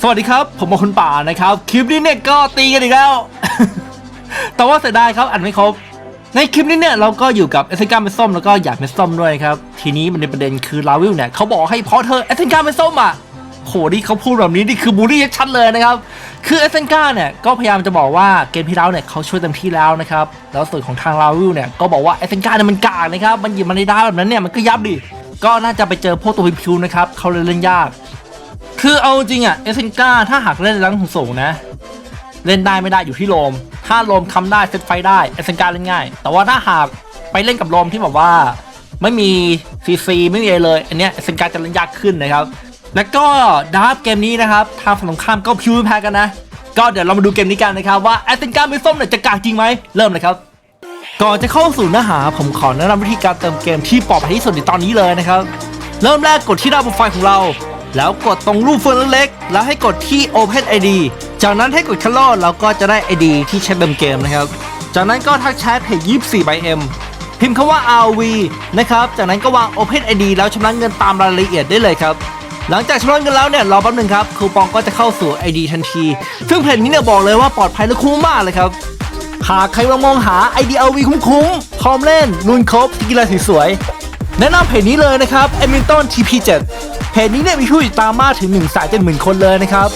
สวัสดีครับ ผมมคุณป่านะครับ คลิปนี้เนี่ยก็ตีกันอีกแล้ว แต่ว่าเสียดายครับอัดไม่ครบ ในคลิปนี้เนี่ยเราก็อยู่กับเอสเซนกาเป็นส้มแล้วก็อยากเป็นส้มด้วยครับ ทีนี้มันในประเด็นคือลาวิลเนี่ยเขาบอกให้เพราะเธอเอสเซนกาเป็นส้มอะโหนี่เขาพูดแบบนี้นี่คือบูลลี่ชัดเลยนะครับ คือเอสเซนกาเนี่ยก็พยายามจะบอกว่าเกมที่แล้วเนี่ยเขาช่วยเต็มที่แล้วนะครับ แล้วส่วนของทางลาวิลเนี่ยก็บอกว่าเอสเซนกาเนี่ยมันกากนะครับ มันหยิบมันในด้าแบบนั้นเนี่ยมันก็ยับดิ ก็น่าจะไปเจอพวกตัวพิวนะครับเขาเลยเล่นยาก คือเอาจริงอะเอสเซนกาถ้าหากเล่นรังสูงนะ เล่นได้ไม่ได้อยู่ที่โรมถ้าโรมทำได้เซตไฟได้เอสเซนกาเล่นง่าย แต่ว่าถ้าหากไปเล่นกับโรมที่แบบว่า ไม่มีซีซีไม่มีอะไรเลย อันเนี้ยเอสเซนกาจะเล่นยากขึ้นนะครับ แล้วก็ดาร์ฟเกมนี้นะครับทางฝั่งตรงข้ามก็พิวไม่แพ้กันนะ ก็เดี๋ยวเรามาดูเกมนี้กันนะครับว่าเอสเซนกาไม่ส้มเนี่ยจะกากจริงไหมเริ่มเลยครับก่อนจะเข้าสู่เนื้อหาผมขอแนะนำวิธีการเติมเกมที่ปลอดภัยที่สุดในตอนนี้เลยนะครับ เริ่มแรกกดที่หน้าโปรไฟล์ของเรา แล้วกดตรงรูปเฟืองเล็กๆ แล้วให้กดที่ Open ID จากนั้นให้กดคัลโลแล้วก็จะได้ ID ที่ใช้เติมเกมนะครับ จากนั้นก็ทักแชทเพจ24 by M พิมพ์คำว่า RV นะครับ จากนั้นก็วาง Open ID แล้วชำระเงินตามรายละเอียดได้เลยครับหลังจากชำระเงินแล้วเนี่ยรอแป๊บหนึงครับคูปองก็จะเข้าสู่ ID ทันที ซึ่งเพจนี้เนี่ยบอกเลยว่าปลอดภัยและคุ้มมากเลยครับหากใครกำลังมองหา IDLV คุ้มๆพร้อมเล่นรุนครบกีฬาสวยๆแนะนำเพจนี้เลยนะครับ e m i n t o n TP7 เพจนี้เนี่ยมีผู้ติดตามมากถึง1นึ่งแสนเจ็ดหมื่นคนเลยนะครับ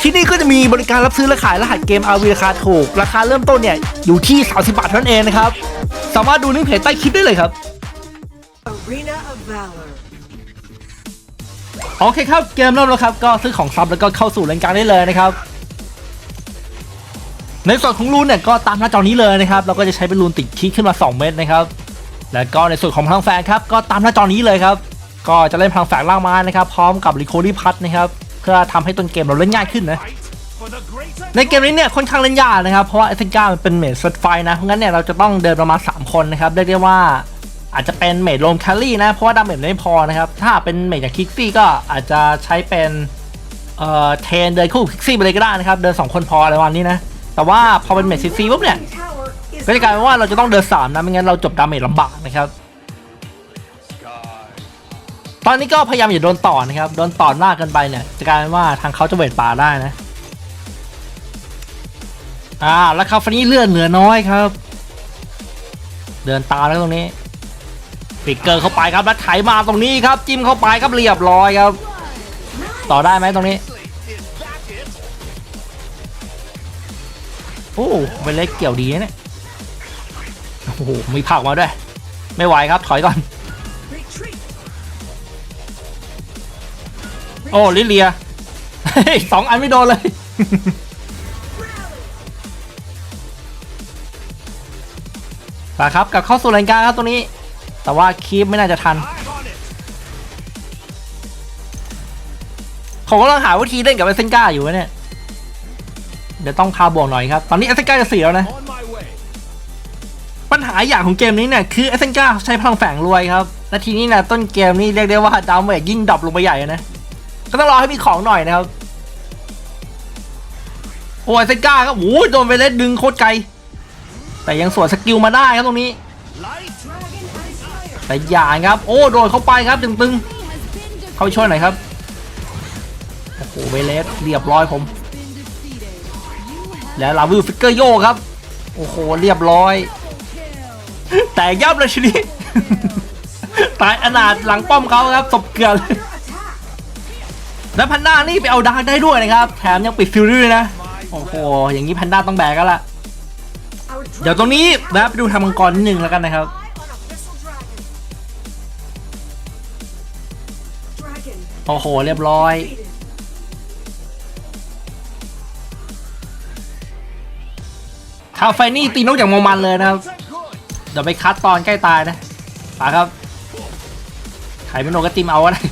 ที่นี่ก็จะมีบริการรับซื้อและขายรหัสเกม RV ราคาถูก ราคาเริ่มต้นเนี่ยอยู่ที่ 30 บาทเท่านั้นเองนะครับ สามารถดูลิงก์เพจใต้คลิปได้เลยครับ Arena of Valor. โอเคครับ เกมเริ่มแล้วครับ ก็ซื้อของซับแล้วก็เข้าสู่เลนกลางได้เลยนะครับ ในส่วนของรูนเนี่ยก็ตามหน้าจอนี้เลยนะครับ เราก็จะใช้เป็นรูนติดคีย์ขึ้นมา 2 เม็ดนะครับ แล้วก็ในส่วนของพลังแฝงครับ ก็ตามหน้าจอนี้เลยครับ ก็จะเล่นพลังแฝงล่างไม้นะครับ พร้อมกับรีโคลี่พัทนะครับ เพื่อทำให้ต้นเกมเราเล่นง่ายขึ้นนะ ในเกมนี้เนี่ยค่อนข้างเล่นยากนะครับ เพราะว่าเอสเซนกามันเป็นเมดเซตไฟนะ เพราะงั้นเนี่ยเราจะต้องเดินประมาณ 3 คนนะครับเรียกได้ว่าอาจจะเป็นเมดโลมแคลรี่นะ เพราะว่าดาเมจไม่พอนะครับ ถ้าเป็นเมดอย่างคิกซี่ก็อาจจะใช้เป็นเอ่อเทนเดินคู่คิกซี่ไปเลยก็ได้นะครับ เดิน 2 คนพออะไรวันนี้นะ แต่ว่าพอเป็นเมดซีซีปุ๊บเนี่ยก็จะกลายเป็นว่าเราจะต้องเดิน3นะไม่งั้นเราจบดาเมจลำบากนะครับ ตอนนี้ก็พยายามอย่าโดนต่อนะครับ โดนต่อมากเกินไปเนี่ย จะกลายเป็นว่าทางเขาจะเวทป่าได้นะ อ่า แล้วคาฟานี่เลื่อนเหลือน้อยครับ เดินตามแล้วตรงนี้ฟิกเกอร์เข้าไปครับแล้วไถมาตรงนี้ครับ จิ้มเข้าไปครับเรียบร้อยครับ ต่อได้ไหมตรงนี้ โอ้เวลเล็กเกี่ยวดีนะเนี่ย โอ้โหมีผักมาด้วย ไม่ไหวครับถอยก่อน โอ้ลิเลียสองอันไม่โดนเลยมาครับกับเข้าสู่รายการครับตรงนี้ แต่ว่าคีปไม่น่าจะทันผมกำลังหาวิธีเล่นกับเอเซนกาอยู่เนี่ย เดี๋ยวต้องพาบวกหน่อยครับ ตอนนี้เอเซนกาจะเสียแล้วนะ ปัญหาอย่างของเกมนี้เนี่ยคือเอเซนกาใช้พลังแฝงรวยครับ และทีนี้นี่ยต้นเกมนี่เรียกได้ว่าดาวเมจยิ่งดรอปลงไปใหญ่นะ ก็ต้องรอให้มีของหน่อยนะครับโอ้ยเซนกาครับโอ้ยโดนไปเล็ดดึงโคตรไกล แต่ยังสวนสกิลมาได้ครับตรงนี้ แต่อย่างครับ โอ้โดนเข้าไปครับตึงๆ เข้าไปช่วยหน่อยครับ โอ้โหเวเลสเรียบร้อยผม แล้วลาวิลฟิกเกอร์โยครับ โอ้โหเรียบร้อย แต่ยับเลยชนิดตายอนาถหลังป้อมเขาครับศพเกลือเลย แล้วแพันด้านี่ไปเอาดาร์กได้ด้วยนะครับ แถมยังปิดฟิลด้วยนะ โอ้โห อย่างนี้แพนด้าต้องแบกกันละเดี๋ยวตรงนี้นะไปดูทางมังกรนิดนึงแล้วกันนะครับ โอ้โห เรียบร้อย defeated. คาไฟนี่ตีนกอย่างมมันเลยนะครับ เดี๋ยวไปคัดตอนใกล้ตายนะป่าครับ ไข่ไม่โนก็ติมเอาก็ได้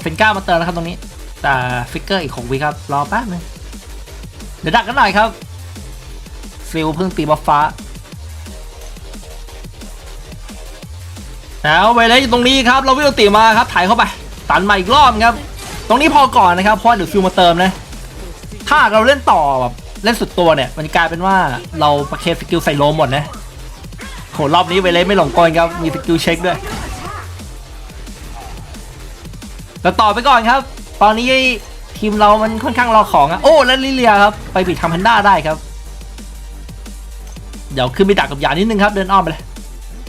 เฟนก้ามาเติมแล้วครับตรงนี้ แต่ฟิกเกอร์อีกหกวิครับ รอแป๊บนึง เดี๋ยวดักกันหน่อยครับ ฟิลเพิ่งตีบัฟฟ้า แล้วเวลาอยู่ตรงนี้ครับ เราวิ่งตีมาครับ ถ่ายเข้าไป ตันมาอีกรอบครับ ตรงนี้พอก่อนนะครับ เพราะเดี๋ยวฟิลมาเติมนะ ถ้าเราเล่นต่อแบบเล่นสุดตัวเนี่ย มันกลายเป็นว่าเราประเคนสกิลใส่โลมหมดนะโหรอบนี้เวเลสไม่หลงกลครับ มีสกิลเช็คด้วย แต่ต่อไปก่อนครับ ตอนนี้ทีมเรามันค่อนข้างรอของอะโอ้แล้วลิเลียครับ ไปปิดทำแพนด้าได้ครับ เดี๋ยวขึ้นไปดักกับยานิดนึงครับ เดินอ้อมไปเลย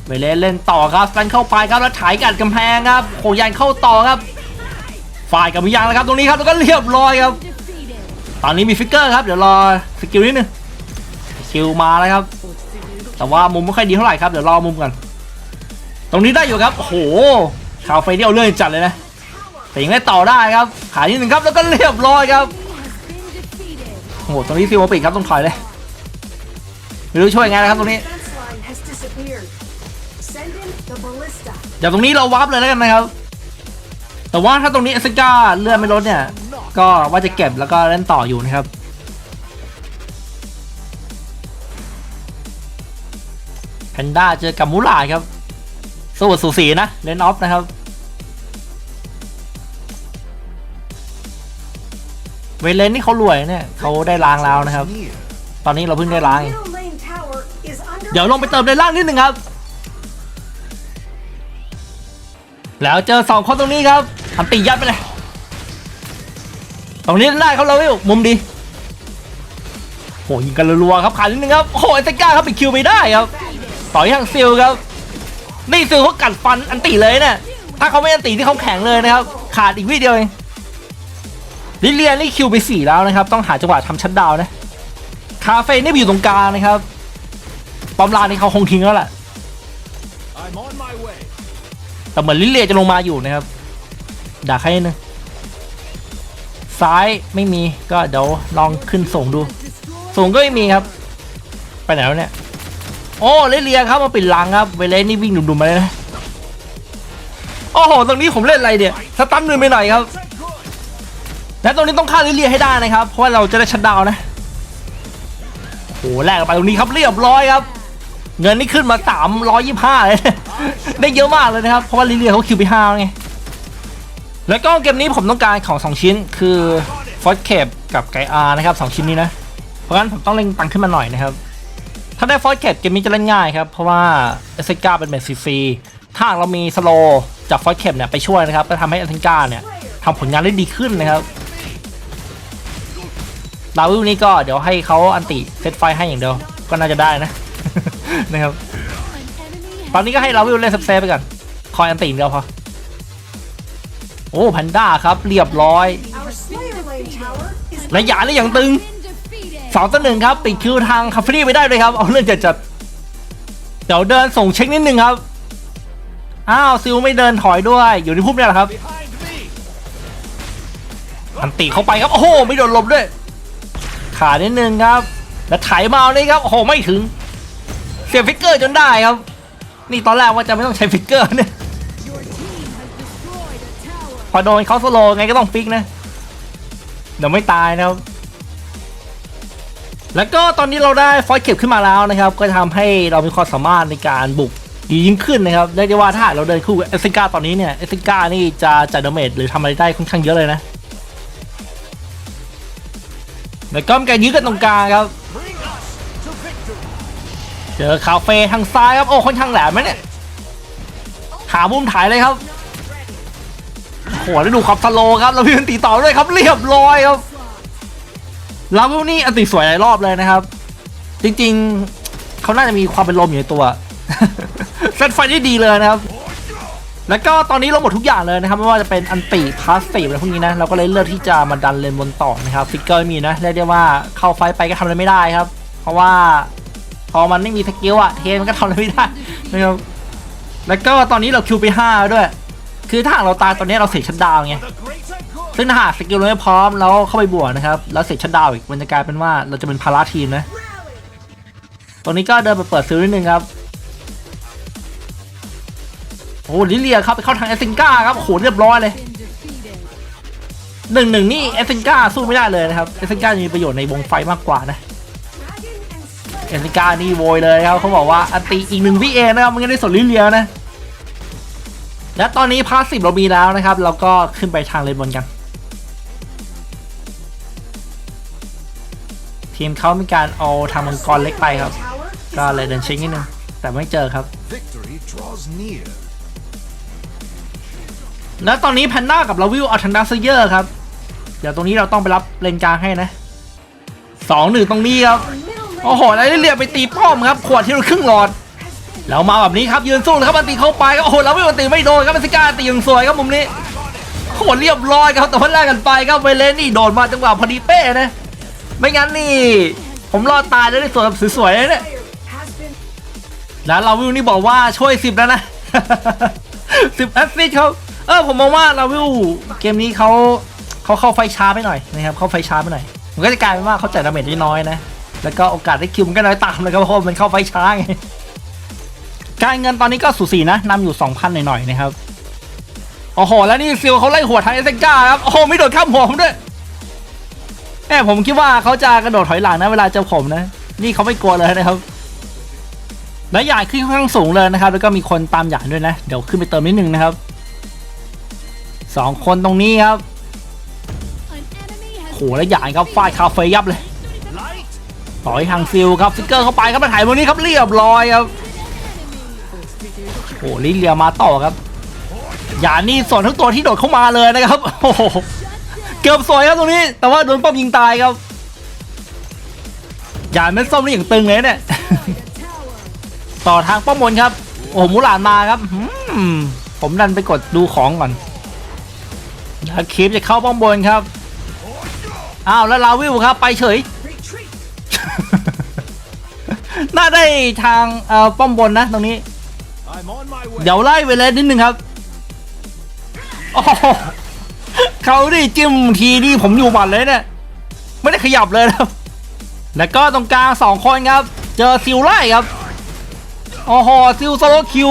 ไปเล่นเล่นต่อครับสันเข้าไปครับแล้วถ่ายกัดกำแพงครับโหยันเข้าต่อครับ ฝ่ายกับวิญญาณแล้วครับตรงนี้ครับแล้วก็เรียบร้อยครับ ตอนนี้มีฟิกเกอร์ครับเดี๋ยวรอสกิลนิดนึงสกิลมาแล้วครับ แต่ว่ามุมไม่ค่อยดีเท่าไหร่ครับเดี๋ยวรอมุมก่อนตรงนี้ได้อยู่ครับโอ้โหคาเฟ่เดียวเลื่อนจัดเลยนะ แต่ยังได้ต่อได้ครับขายนิดหนึ่งครับแล้วก็เรียบร้อยครับโอ้โหตรงนี้ซิวปิดครับต้องถอยเลยไม่รู้ช่วยไงนะครับตรงนี้ Defense line has disappeared. Send in the ballista. เดี๋ยวตรงนี้เราวับเลยแล้วกันนะครับ แต่ว่าถ้าตรงนี้เอสกาเลื่อนไม่ลดเนี่ย ก็ว่าจะเก็บแล้วก็เล่นต่ออยู่นะครับแพนด้าเจอกับมูลาดครับสู้สูสีนะเลนออฟนะครับ เวเลนนี่เขารวยเนี่ยเขาได้ล้างแล้วนะครับ Near. ตอนนี้เราเพิ่งได้ล้างเอง Middle lane tower is under เดี๋ยวลงไปเติมในล่างนิดหนึ่งครับ แล้วเจอสองคนตรงนี้ครับอันตียัดไปเลย ตรงนี้ได้ครับเราวิวมุมดีโหยิงกันรัวๆครับขาดนิดนึงครับโอ้โหไอ้เซก้าครับปิดคิวไปได้ครับ ต่อยทางซิลครับ นี่ซิลเขากัดฟันอันตีเลยเนี่ยถ้าเขาไม่อันตีที่เขาแข็งเลยนะครับ ขาดอีกวิเดียวเอง ลิเลียนนี่คิวไปสี่แล้วนะครับ ต้องหาจังหวะทำชัดดาวน์นะ คาเฟ่นี่อยู่ตรงกลางนะครับปอมลานนี่เขาคงทิ้งแล้วแหละ I'm on my way. แต่เหมือนลิเลียจะลงมาอยู่นะครับดักให้นิดนึงซ้ายไม่มีก็เดี๋ยวลองขึ้นส่งดูส่งก็ไม่มีครับ ไปไหนแล้วเนี่ยโอ้ลิเลียครับมาปิดหลังครับเวเลสนี่วิ่งดุมๆมาเลยนะโอ้โหตรงนี้ผมเล่นอะไรเนี่ยสตันมือไปหน่อยครับ และตรงนี้ต้องฆ่าลิเลียให้ได้นะครับ เพราะว่าเราจะได้ชัดดาวนะโอ้โหแลกไปตรงนี้ครับเรียบร้อยครับ เงินนี่ขึ้นมา 325 เลย ได้เยอะมากเลยนะครับ เพราะว่าลิเลียเขาคิวไปห้าไง แล้วก็เกมนี้ผมต้องการของ 2 ชิ้นคือฟอสเคปกับไกอาร์นะครับ 2 ชิ้นนี้นะ เพราะงั้นผมต้องเล่งตังขึ้นมาหน่อยนะครับ ถ้าได้ฟอสเคปเกมนี้จะเล่นง่ายครับ เพราะว่าเอสกาเป็นเมสฟรีถ้าเรามีสโลจากฟอสเคปเนี่ยไปช่วยนะครับก็ทำให้เอสกาเนี่ยทำผลงานได้ดีขึ้นนะครับ ดาวิลนี้ก็เดี๋ยวให้เขาอันติเซตไฟให้อย่างเดียว ก็น่าจะได้นะ นะครับ ตอนนี้ก็ให้เราวิวเล่นเซฟไปก่อนคอยอันติอย่างเดียวพอ โอ้แพนด้าครับ เรียบร้อย Our Slayer lane tower is และยานี่อย่างตึงสองต่อหนึ่งครับ ปิดคิวทางคาเฟรี่ไปได้เลยครับ เอาเรื่องจัดจัดๆเดี๋ยวเดินส่งเช็คนิดนึงครับ อ้าวซิลไม่เดินถอยด้วย อยู่ในพุ่มเนี่ยแหละครับ อันติเข้าไปครับ โอ้โห ไม่โดนลบด้วย ขานิดนึงครับ แล้วไถมาเอานี่ครับโอ้โหไม่ถึง เสียฟิกเกอร์จนได้ครับ นี่ตอนแรกว่าจะไม่ต้องใช้ฟิกเกอร์เนี่ยพอโดนเขาสโลไงก็ต้องฟิกนะ เดี๋ยวไม่ตายนะครับ แล้วก็ตอนนี้เราได้ฟอยเก็บขึ้นมาแล้วนะครับ ก็ทำให้เรามีความสามารถในการบุกดียิ่งขึ้นนะครับเรียกได้ว่าถ้าเราเดินคู่เอสซิก้าตอนนี้เนี่ยเอสซิก้านี่จะจัดดาเมจหรือทำอะไรได้ค่อนข้างเยอะเลยนะ แล้วก็มีกยื้อกันตรงกลางครับ เจอคาเฟ่ทางซ้ายครับ โอ้ค่อนข้างแหลมไหมเนี่ย หามุมถ่ายเลยครับโหแล้วดูความสโลครับแล้วพี่มันตีต่อด้วยครับเรียบร้อยครับลาวิวนี่อันติสวยหลายรอบเลยนะครับ จริงๆ เขาน่าจะมีความเป็นลมอยู่ในตัวเซตไฟได้ดีเลยนะครับ แล้วก็ตอนนี้เราหมดทุกอย่างเลยนะครับไม่ว่าจะเป็นอันติพาสซีฟอะไรพวกนี้นะเราก็เลยเลือกที่จะมาดันเลนบนต่อนะครับฟิกเกอร์มีนะเรียกได้ว่าเข้าไฟไปก็ทำอะไรไม่ได้ครับ เพราะว่าพอมันไม่มีสกิลอะเทมันก็ทำอะไรไม่ได้นะครับแล้วก็ตอนนี้เราคิวไปห้าด้วย คือถ้าหากเราตายตอนนี้เราเสียชัดดาวไงซึ่งถ้าหากสกิลเราไม่พร้อมแล้วเข้าไปบวกนะครับแล้วเสียชัดดาวอีกมันจะกลายเป็นว่าเราจะเป็นพาราทีมนะตรงนี้ก็เดินไปเปิดซื้อนิดนึงครับ อ้ลิเลียครับไปเข้าทางเอสซิงก้าครับโหเรียบร้อยเลยหนึ่งหนึ่งนี่เอสซิงก้าสู้ไม่ได้เลยนะครับเอสซิงก้ามีประโยชน์ในวงไฟมากกว่านะเอสซิก้านี่โวยเลยครับเขาบอกว่าอันตีอีกหนึ่งวิเอนะครับมันก็ได้สดลิเลียนะและตอนนี้พาสซีฟเรามีแล้วนะครับเราก็ขึ้นไปทางเลนบนกัน ทีมเขามีการเอาทางมังกรเล็กไปครับ ก็เลยเดินเช็คนิดนึงแต่ไม่เจอครับ แล้วตอนนี้แพนด้ากับลาวิวเอาทางด้านเซเยอร์ครับ เดี๋ยวตรงนี้เราต้องไปรับเลนกลางให้นะสองหนึ่งตรงนี้ครับ โอ้โหแล้วเรียบไปตีป้อมครับ ขวดที่เราครึ่งหลอด แล้วมาแบบนี้ครับยืนสู้เลยครับมันตีเข้าไปก็โอ้โหแล้วไม่มันตีไม่โดนครับมันสกาตีอย่างสวยครับมุมนี้โอ้โหเรียบร้อยครับแต่ว่าแรกกันไปครับเวเลนนี่โดนมาจังหวะพอดีเป๊ะนะ ไม่งั้นนี่ ผมรอดตายแล้วได้สวยแบบสวยๆเลยเนี่ยแล้วเราวิวนี่บอกว่าช่วยสิบแล้วนะสิบแอสซิสต์เขา ออผมมองว่าเราวิวเกมนี้เขาเขาเข้าไฟช้าไปหน่อยนะครับเข้าไฟช้าไปหน่อยมันก็จะกลายเป็นว่าเขาจ่ายดาเมจได้น้อยนะแล้วก็โอกาสได้คิวมันก็น้อยตามเลยครับเพราะมันเข้าไฟช้าไงการเงินตอนนี้ก็สูสีนะนำอยู่2,000หน่อยๆนะครับโอ้โหแล้วนี่ซิลเขาไล่หัวทางเอสเซนก้าครับโอ้โหไม่โดดข้ามหัวผมด้วยแหมผมคิดว่าเขาจะกระโดดถอยหลังนะเวลาเจอผมนะ นี่เขาไม่กลัวเลยนะครับและหยาดขึ้นค่อนข้างสูงเลยนะครับ แล้วก็มีคนตามหยาดด้วยนะ เดี๋ยวขึ้นไปเติมนิดนึงนะครับ สองคนตรงนี้ครับโหแล้วหยาดครับฟาดคาเฟยับเลย ต่อยทางซิลครับฟิกเกอร์เข้าไปครับมาถ่ายตรงนี้ครับเรียบร้อยครับโอ้ลิเลียมาต่อครับหยานี่ส่วนทั้งตัวที่โดดเข้ามาเลยนะครับโอ้โหเกือบสวยครับตรงนี้ แต่ว่าโดนป้อมยิงตายครับหยาดเม็ดส้มนี่อย่างตึงเลยเนี่ยต่อทางป้อมบนครับ โอ้โหมูหลานมาครับผมดันไปกดดูของก่อน แล้วคลิปจะเข้าป้อมบนครับ อ้าวแล้วลาวิวครับไปเฉย น่าได้ทางเอ่อป้อมบนนะตรงนี้ เดี๋ยวไล่ไปเลยนิดนึงครับโอ้โหเขาดิจิ้มทีนี่ผมอยู่บัตรเลยเนี่ยไม่ได้ขยับเลยครับ แล้วก็ตรงกลางสองคนครับ เจอซิลไล่ครับโอ้โหซิลโซโลคิว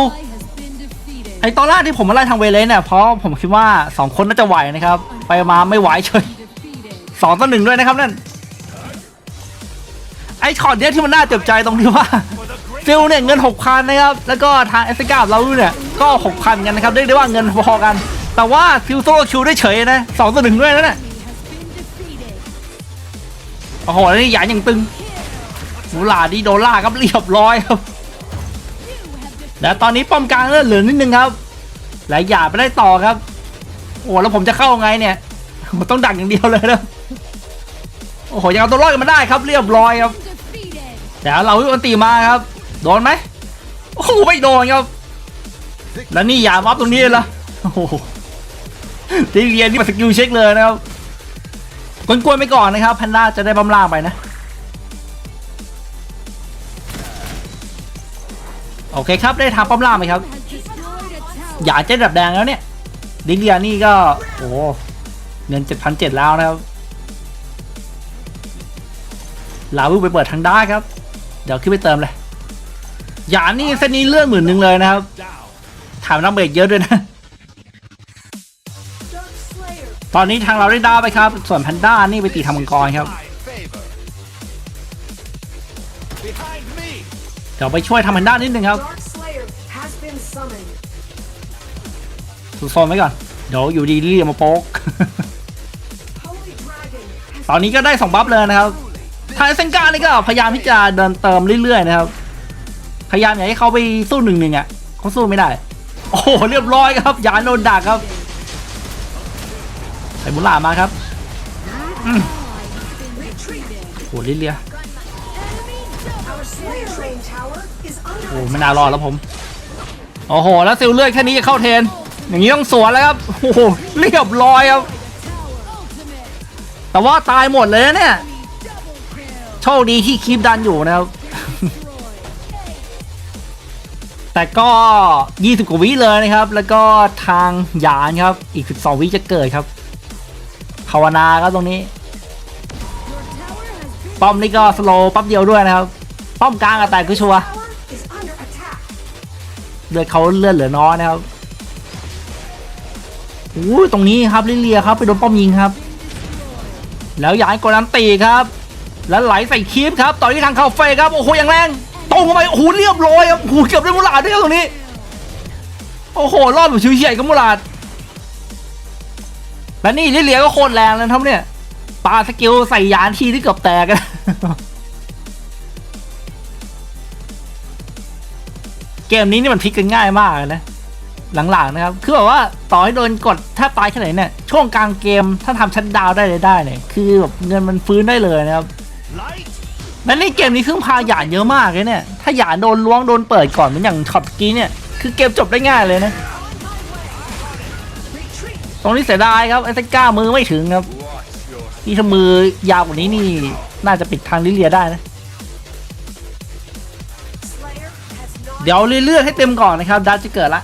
ไอตอนแรกที่ผมมาไล่ทางเวเลนเนี่ยเพราะผมคิดว่าสองคนน่าจะไหวนะครับ ไปมาไม่ไหวเฉยสองต่อหนึ่งด้วยนะครับนั่น ไอช็อตเนี้ยที่มันน่าเจ็บใจตรงที่ว่าฟิลเนี่ยเงิน 6,000 นะครับ แล้วก็ทางเอสกาเราเนี่ยก็ 6,000 กันนะครับเรียกได้ว่าเงินพอกัน แต่ว่าฟิลโซโลคิวได้เฉยนะสองต่อหนึ่งด้วยนะเนี่ยโอ้โหแล้วนี่หยานอย่างตึงมูหลาดีโดล่าครับเรียบร้อยครับ แล้วตอนนี้ป้อมกลางเรือเหลือนิดนึงครับและหยาไปได้ต่อครับ โอ้แล้วผมจะเข้าไงเนี่ยผมต้องดักอย่างเดียวเลยนะโอ้โหยังเอาตัวรอดกันมาได้ครับเรียบร้อยครับเดี๋ยวเราวิวันตีมาครับ โดนไหมโอ้โหไม่โดนครับ แล้วนี่อย่าวับตรงนี้เลยเหรอโอ้โหที่เรียนนี่มาสกิลเช็คเลยนะครับกวนๆไปก่อนนะครับแพนด้าจะได้บำล่างไปนะ โอเคครับได้ทางป้อมล่าไหมครับอย่าเจ็ดดับแดงแล้วเนี่ยดิเลียนี่ก็โอ้เงินเจ็ดพันเจ็ดแล้วนะครับลาวิไปเปิดทางด้าครับ เดี๋ยวขึ้นไปเติมเลยหยานนี่เส้นนี้เลื่อนหมื่นหนึ่งเลยนะครับถามน้ำเบรกเยอะด้วยนะตอนนี้ทางเราได้ดาวไปครับ ส่วนแพนด้านี่ไปตีทำมังกรครับ เดี๋ยวไปช่วยทำแพนด้านิดนึงครับ Dark Slayer has been summoned. สุดโซนไว้ก่อน เดี๋ยวอยู่ดีรีบมาโป๊ก Holy Dragon has ตอนนี้ก็ได้สองบัฟเลยนะครับทางเซนกานี่ก็พยายามที่จะเดินเติมเรื่อยๆนะครับ พยายามอย่าให้เขาไปสู้หนึ่งหนึ่งอะเขาสู้ไม่ได้ โอ้โหเรียบร้อยครับ ยานโดนดักครับใส่บุหลามาครับ retreat. โอ้โหลิเลีย โอ้ under ไม่น่ารอดแล้วผม โอ้โห แล้วซิลเลือดแค่นี้จะเข้าเทรนอย่างนี้ต้องสวนแล้วครับ โอ้โห เรียบร้อยครับ แต่ว่าตายหมดเลยนะเนี่ย โชคดีที่คลิปดันอยู่นะครับ แต่ก็ 20 กว่าวิเลยนะครับ แล้วก็ทางยานครับ อีก 12 วิจะเกิดครับ ภาวนาครับตรงนี้ ป้อมนี่ก็สโลว์ปั๊บเดียวด้วยนะครับ ป้อมกลางอะแตกคือชัวเลือดเขาเลือดเหลือน้อยนะครับอู้ตรงนี้ครับลิเลียครับไปโดนป้อมยิงครับ แล้วย้ายกดนันตีครับ แล้วไหลใส่คีฟครับต่อที่ทางคาเฟ่ครับโอ้โหอย่างแรงตรงเข้าไปโอ้โหเรียบร้อยครับโอ้โหเกือบได้มูลาดด้วยตรงนี้โอ้โหรอดแบบชิวเฉียดกับมูลาดและนี่ลิเลียก็โคตรแรงเลยนะครับเนี่ยปาสกิลใส่ยานทีที่เกือบแตกกัน เกมนี้นี่มันพลิกกันง่ายมากเลยนะ หลังๆนะครับ คือแบบว่าต่อให้โดนกดถ้าตายแค่ไหนเนี่ยช่วงกลางเกมถ้าทำชัดดาวได้เลยได้เนี่ยคือแบบเงินมันฟื้นได้เลยนะครับและในเกมนี้เครื่องพาหยาดเยอะมากเลยเนี่ยถ้าหยาดโดนล้วงโดนเปิดก่อนเหมือนอย่างช็อตกี้เนี่ยคือเกมจบได้ง่ายเลยนะตรงนี้เสียดายครับไอ้ตะกร้ามือไม่ถึงครับที่ถ้ามือยาวกว่านี้นี่น่าจะปิดทางลิเลียได้นะ เดี๋ยวเรื่อยๆให้เต็มก่อนนะครับดัตจะเกิดละ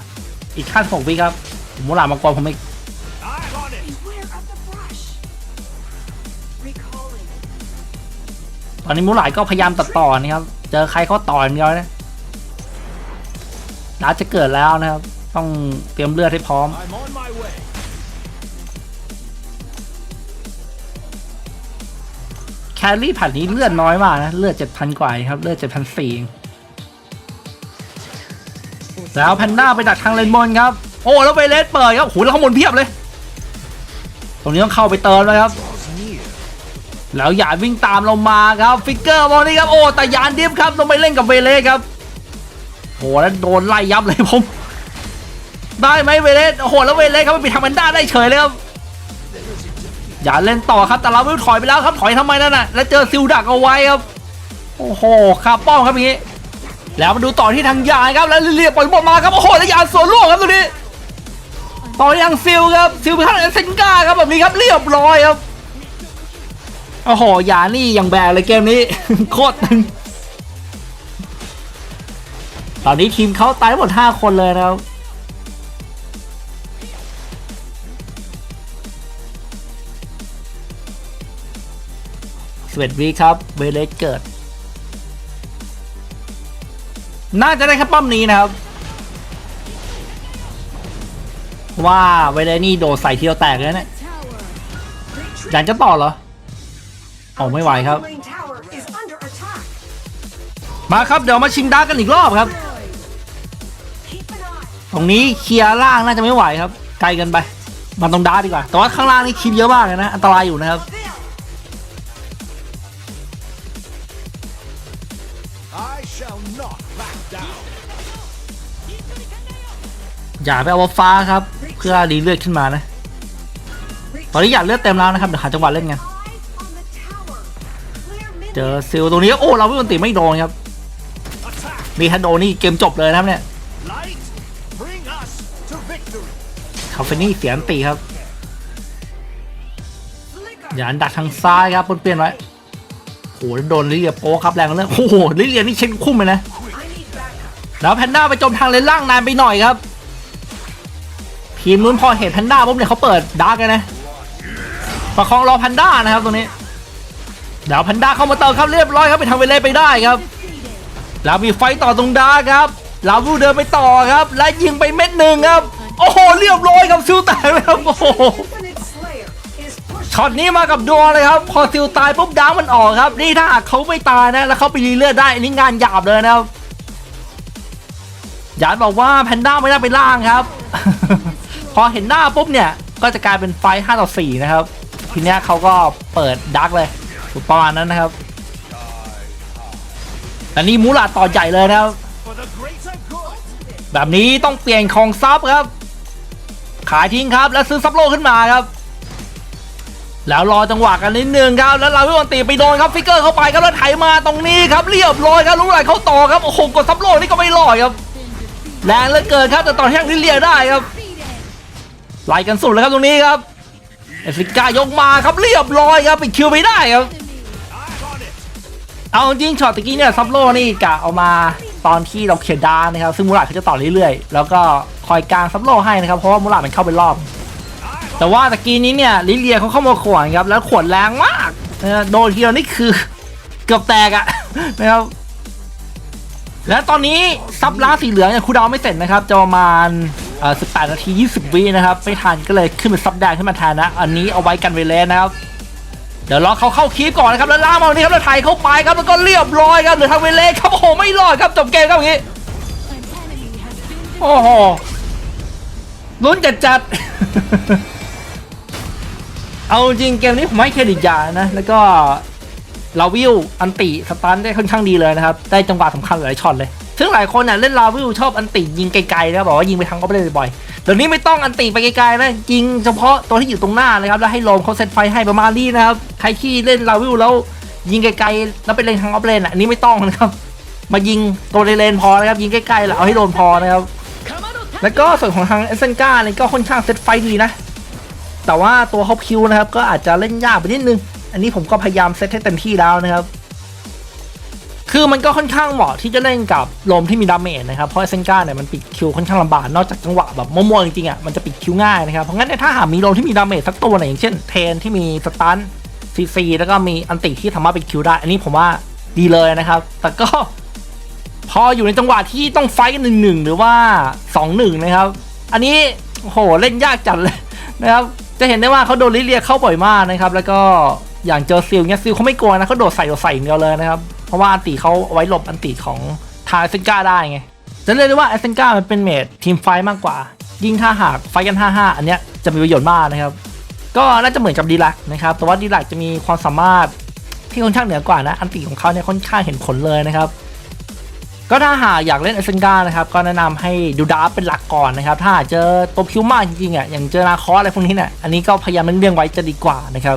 อีกขั้นหกวิครับมูลามังกรผมไม่ตอนนี้มูหลายก็พยายามตัดต่อนะครับ เจอใครเขาต่อย่างเดียวนะดัตจะเกิดแล้วนะครับ ต้องเตรียมเลือดให้พร้อมแครี่ผัดนี้เลือดน้อยมากนะ เลือดเจ็ดพันกว่าครับ เลือดเจ็ดพันสี่ แล้วแพนด้าไปดักทางเลนบนครับ โอ้แล้วเวเลสเปิดครับโอ้โหแล้วข้างบนเพียบเลย ตรงนี้ต้องเข้าไปเติมเลยครับ แล้วหยาดวิ่งตามเรามาครับฟิกเกอร์มองนี่ครับโอ้แต่ยานดิฟครับต้องไปเล่นกับเวเลสครับโอ้แล้วโดนไล่ยับเลยผมได้ไหมเวเลสโอ้โหแล้วเวเลสครับไปทำแพนด้าได้เฉยเลยครับอย่าเล่นต่อครับแต่เราไม่ถอยไปแล้วครับถอยทำไมนั่นน่ะแล้วเจอซิลดักเอาไว้ครับ โอ้โหคาป้องครับอย่างนี้ แล้วมาดูต่อที่ทางยานครับแล้วเรียบปล่อยบอลมาครับโอ้โหแล้วยานสวนล่วงครับตรงนี้ต่อที่ทางซิลครับซิลไปทางเอเซนกาครับแบบนี้ครับเรียบร้อยครับโอ้โหยานี่ยังแบกเลยเกมนี้ โคตรตึงตอนนี้ทีมเขาตายหมด 5 คนเลยนะครับสเวตวีครับเวเลเกิด น่าจะได้แค่ป้อมนี้นะครับ ว่าเวเลสนี่โดดใส่ทีเดียวแตกเลยนะ Tower. Retreat. อยากจะต่อเหรอออกไม่ไหวครับ มาครับเดี๋ยวมาชิงดาร์กกันอีกรอบครับ ตรงนี้เคลียร์ล่างน่าจะไม่ไหวครับ ไกลกันไปมาตรงดาร์กดีกว่า แต่ว่าข้างล่างนี่คลิปเยอะมากเลยนะ อันตรายอยู่นะครับ อย่าไปเอาฟ้าครับ เพื่อรีเลือดขึ้นมานะ ตอนนี้อยากเลือดเต็มแล้วนะครับเดี๋ยวหาจังหวะเล่นกันเจอซิลตรงนี้โอ้เราไม่มันติไม่โดนครับ Attack. นี่ถ้าโดนี่เกมจบเลยนะครับเนี่ยคาเฟนี่เสียนตีครับอย่าดักทางซ้ายครับเปลี่ยนไว้โอ้โหโดนลิเลียโป๊ครับแรงเลยโอ้โหลิเลียนี่เช็คคุ้มเลยนะแล้วแพนด้าไปจมทางเลนล่างนานไปหน่อยครับ ทีมนู้นพอเห็นแพนด้าปุ๊บเนี่ยเขาเปิดดาร์กเลยนะประคองรอแพนด้านะครับตรงนี้เดี๋ยวแพนด้าเข้ามาเติมครับเรียบร้อยครับไปทางเวเล่ไปได้ครับแล้วมีไฟต่อตรงดาร์กครับลาวูเดินไปต่อครับ และยิงไปเม็ดหนึ่งครับ โอ้โหเรียบร้อยครับซิลแตกเลยครับโอ้โหช็อตนี้มากับดวงเลยครับ พอซิลตายปุ๊บดาวมันออกครับ นี่ถ้าเขาไม่ตายนะ แล้วเขาไปรีเลือดได้อันนี้งานหยาบเลยนะครับหยาดบอกว่าแพนด้าไม่ได้ไปล่างครับ พอเห็นหน้าปุ๊บเนี่ย ก็จะกลายเป็นไฟ5ต่อ4นะครับ ทีเนี้ยเขาก็เปิดดักเลยประมาณนั้นนะครับอันนี้มูลาต่อใหญ่เลยนะครับ แบบนี้ต้องเปลี่ยนของซับครับ ขายทิ้งครับแล้วซื้อซับโลขึ้นมาครับ แล้วรอจังหวะกันนิดนึงครับ แล้วเราวิวันตีไปโดนครับฟิกเกอร์เข้าไปครับแล้วไถมาตรงนี้ครับเรียบร้อยครับรู้ไรเขาต่อครับโอ้โหกดซับโลนี่ก็ไม่รอดครับแรงเหลือเกินครับแต่ตอนแห้งลิเลียได้ครับ ไล่กันสุดเลยครับตรงนี้ครับเอฟริกายกมาครับเรียบร้อยครับปิดคิวไม่ได้ครับ เอาจริงช็อตตะกี้เนี่ยซับโลนี่กะเอามาตอนที่เราเขียนดาร์กนะครับ ซึ่งมูราดเขาจะต่อเรื่อยๆ แล้วก็คอยกลางซับโลให้นะครับ เพราะว่ามูราดมันเข้าไปรอบ แต่ว่าตะกี้นี้เนี่ยลิเลียเขาเข้ามาขวนครับ แล้วขวนแรงมากโดนทีเดียวนี่คือเกือบแตกอะนะครับและตอนนี้ซับล้าสีเหลืองเนี่ยคูดาวไม่เสร็จนะครับจะประมาณ 18 นาที 20 วินะครับ ไม่ทันก็เลยขึ้นเป็นซับแดงขึ้นมาแทนนะ อันนี้เอาไว้กันเวเลสนะครับ เดี๋ยวรอเขาเข้าคีบก่อนนะครับ แล้วล่ามาตรงนี้ครับแล้วไถเข้าไปครับ แล้วก็เรียบร้อยครับเหลือทางเวเลสครับ โอ้โห ไม่รอดครับ จบเกมครับอย่างนี้ โอ้โห ลุ้นจัดจัด เอาจริงเกมนี้ผมให้เครดิตยานะ แล้วก็ลาวิวอันติสตันได้ค่อนข้างดีเลยนะครับ ได้จังหวะสำคัญหลายช็อตเลย ซึ่งหลายคนเน่ะเล่นลาวิลชอบอันติยิงไกลๆนะบอกว่ายิงไปทางก็ไปเลยบ่อยเดี๋ยวนี้ไม่ต้องอันติไปไกลๆนะยิงเฉพาะตัวที่อยู่ตรงหน้าเลยครับแล้วให้โลมเขาเซตไฟให้ประมาณนี้นะครับใครที่เล่นลาวิลแล้วยิงไกลๆแล้วไปเล่นทางออฟเลนอะนี้ไม่ต้องนะครับมายิงตัวในเลนพอนะครับยิงใกล้ๆแล้วเอาให้โดนพอนะครับแล้วก็ส่วนของทางเอเซนกาเนี่ยก็ค่อนข้างเซตไฟดีนะ แต่ว่าตัวเขาคิวนะครับก็อาจจะเล่นยากไปนิดนึง อันนี้ผมก็พยายามเซตให้เต็มที่แล้วนะครับ คือมันก็ค่อนข้างเหมาะที่จะเล่นกับลมที่มีดาเมจนะครับ เพราะเซนกาเนี่ยมันปิดคิวค่อนข้างลำบาก นอกจากจังหวะแบบมั่วๆจริงๆอะ มันจะปิดคิวง่ายนะครับ เพราะงั้นถ้าหากมีลมที่มีดาเมจสักตัวไหนอย่างเช่นเทนที่มีสตันซีซีแล้วก็มีอันติที่สามารถปิดคิวได้ อันนี้ผมว่าดีเลยนะครับ แต่ก็พออยู่ในจังหวะที่ต้องไฟท์กันหนึ่งหนึ่งหรือว่าสองหนึ่งนะครับ อันนี้โหเล่นยากจัดเลยนะครับ จะเห็นได้ว่าเขาโดนลิเลียเข้าบ่อยมากนะครับ แล้วก็อย่างเจอซิลเนี่ยซิลเขาไม่กลัวนะเขาโดดใส่โดดใส่อย่างเดียวเลยนะครับ เพราะว่าอันติเขาไว้หลบอันติของทาเซนกาได้ไง จะเรียกได้ว่าเอเซนกามันเป็นเมดทีมไฟมากกว่า ยิ่งถ้าหากไฟกัน 5-5 อันเนี้ยจะมีประโยชน์มากนะครับ ก็น่าจะเหมือนกับดีลักนะครับ แต่ว่าดีลักจะมีความสามารถที่ค่อนข้างเหนือกว่านะ อันติของเขาเนี่ยค่อนข้างเห็นผลเลยนะครับก็ถ้าหากอยากเล่นเอเซนกานะครับก็แนะนำให้ดูดาร์เป็นหลักก่อนนะครับ ถ้าเจอตัวคิวมากจริงๆอะอย่างเจอนาคอสอะไรพวกนี้เนี่ยอันนี้ก็พยายามเลี่ยงไว้จะดีกว่านะครับ